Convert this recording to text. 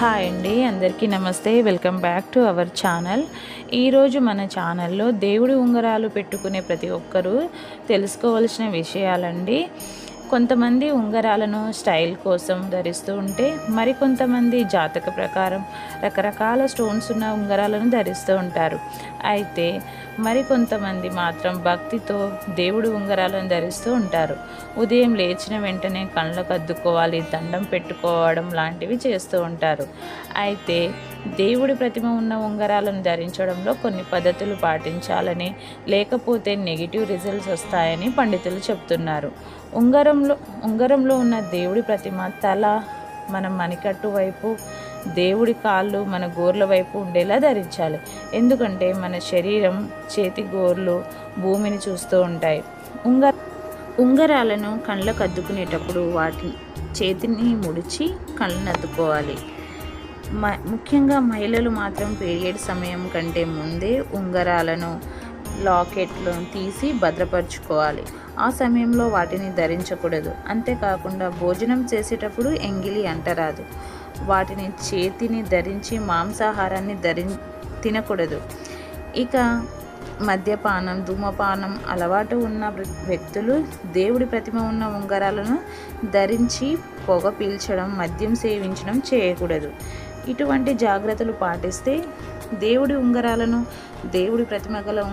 Hi అండి అందరికీ నమస్తే. Welcome back to our channel. ఈరోజు మన ఛానల్లో దేవుడి ఉంగరాలు పెట్టుకునే ప్రతి ఒక్కరూ తెలుసుకోవలసిన విషయాలండి. కొంతమంది ఉంగరాలను స్టైల్ కోసం ధరిస్తూ ఉంటే మరికొంతమంది జాతక ప్రకారం రకరకాల స్టోన్స్ ఉన్న ఉంగరాలను ధరిస్తూ ఉంటారు. అయితే మరికొంతమంది మాత్రం భక్తితో దేవుడి ఉంగరాలను ధరిస్తూ ఉంటారు. ఉదయం లేచిన వెంటనే కళ్ళకు అద్దుకోవాలి దండం పెట్టుకోవడం లాంటివి చేస్తూ ఉంటారు. అయితే దేవుడి ప్రతిమ ఉన్న ఉంగరాలను ధరించడంలో కొన్ని పద్ధతులు పాటించాలని లేకపోతే నెగిటివ్ రిజల్ట్స్ వస్తాయని పండితులు చెప్తున్నారు. ఉంగరంలో ఉంగరంలో ఉన్న దేవుడి ప్రతిమ తల మన మణికట్టు వైపు దేవుడి కాళ్ళు మన గోర్ల వైపు ఉండేలా ధరించాలి. ఎందుకంటే మన శరీరం చేతి గోర్లు భూమిని చూస్తూ ఉంటాయి. ఉంగ ఉంగరాలను కళ్ళకు అద్దుకునేటప్పుడు వాటి చేతిని ముడిచి కళ్ళను అద్దుకోవాలి. మ ముఖ్యంగా మహిళలు మాత్రం పీరియడ్ సమయం కంటే ముందే ఉంగరాలను లాకెట్లను తీసి భద్రపరచుకోవాలి. ఆ సమయంలో వాటిని ధరించకూడదు. అంతేకాకుండా భోజనం చేసేటప్పుడు ఎంగిలి అంటరాదు. వాటిని చేతిని ధరించి మాంసాహారాన్ని ధరి తినకూడదు. ఇక మద్యపానం ధూమపానం అలవాటు ఉన్న వ్యక్తులు దేవుడి ప్రతిమ ఉన్న ఉంగరాలను ధరించి పొగ పీల్చడం మద్యం సేవించడం చేయకూడదు. ఇటువంటి జాగ్రత్తలు పాటిస్తే దేవుడి ఉంగరాలను దేవుడి ప్రతిమ గల